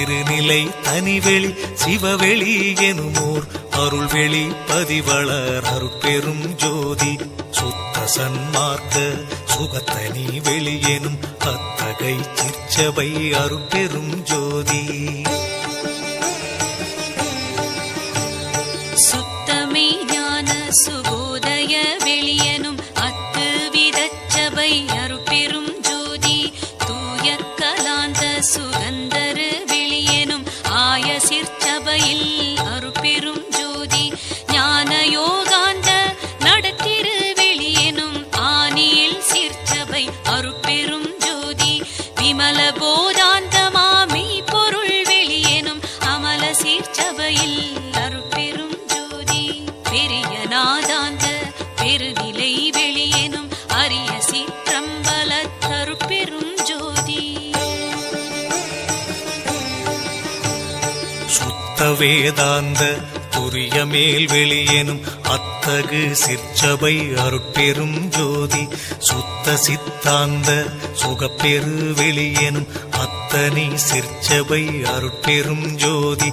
திருநிலை தனிவெளி சிவவெளி எனுமோர். அருள்வெளி பதிவளர் அருட்பெரும் ஜோதி. சுத்த சன்மார்க்க சுகத்தனி வெளியெனும் அத்தகை சிற்சபை அருட்பெரும் ஜோதி. சுத்தமே ஞான சுபோதய வெளியனும் அத்து விதச்சபை அருட்பெரும் அருட்பெரும் ஞான யோகாந்த நடத்திரு வெளியெனும் ஆனியில் சிற்சபை அருட்பெரும் ஜோதி. விமல போதாந்த மாமி பொருள் வெளியெனும் அமல சீர்ச்சபையில் அருட்பெரும் ஜோதி. பெரிய நாதாந்த பெருநிலை வெளியெனும் அரிய சீற்றம்பல தருப்பெரும் ஜோதி. சுத்த வேதாந்த துரிய மேல் வெளியேனும் அத்தகு சிற்சபை அருட்பெரும் ஜோதி. சுத்த சித்தாந்த சுகப்பெரு வெளியேனும் அத்தனை சிற்சபை அருட்பெரும் ஜோதி.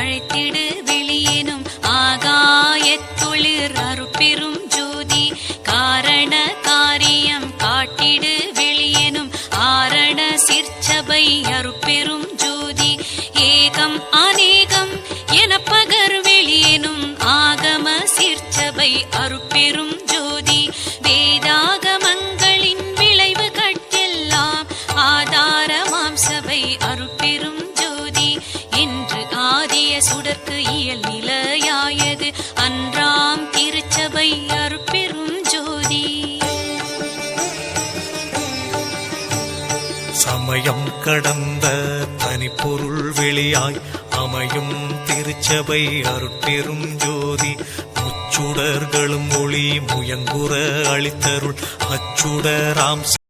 அழைத்திடு வெளியேனும் ஆகாயத்துளிர் அருட்பெரும் ஜோதி. காரண காரியம் காட்டிடு வெளியேனும் ஆரண சிற்சபை அருட்பெரும் ஜோதி. ஏகம் அநேகம் என பகர் வெளியேனும் ஆகம சிற்சபை அருட்பெரும் அதற்கு இயல் நிலையாயது. அன்றாம் திருச்சபை அருட்பெரும் ஜோதி. சமயம் கடந்த தனிப்பொருள் வெளியாய் அமையும் திருச்சபை அருட்பெரும் ஜோதி. முச்சுடர்களும் ஒளி முயங்குற அளித்தருள் அச்சுடராம்